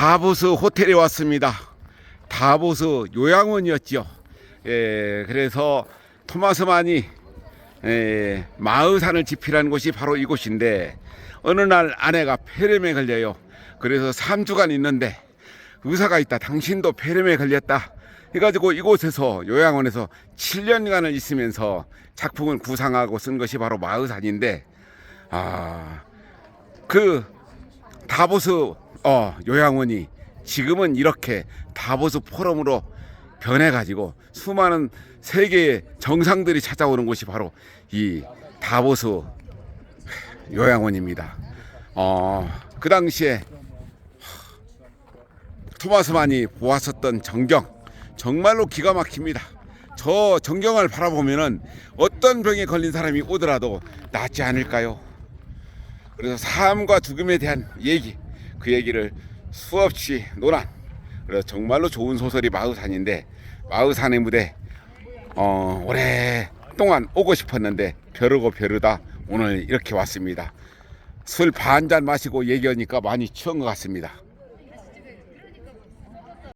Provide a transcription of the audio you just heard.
다보스 호텔에 왔습니다. 다보스 요양원이었죠. 예, 그래서 토마스만이 예, 마의산을 집필한 곳이 바로 이곳인데 어느 날 아내가 폐렴에 걸려요. 그래서 3주간 있는데 의사가 있다. 당신도 폐렴에 걸렸다. 해가지고 이곳에서 요양원에서 7년간을 있으면서 작품을 구상하고 쓴 것이 바로 마의산인데 아, 그 다보스 어, 요양원이 지금은 이렇게 다보스 포럼으로 변해가지고 수많은 세계의 정상들이 찾아오는 곳이 바로 이 다보스 요양원입니다. 어, 그 당시에 토마스만이 보았었던 정경 정말로 기가 막힙니다. 저 정경을 바라보면은 어떤 병에 걸린 사람이 오더라도 낫지 않을까요? 그래서 삶과 죽음에 대한 얘기 그 얘기를 수없이 논한 그래서 정말로 좋은 소설이 마의산인데 마의산의 무대 어, 오랫동안 오고 싶었는데 벼르고 벼르다 오늘 이렇게 왔습니다. 술 반 잔 마시고 얘기하니까 많이 추운 것 같습니다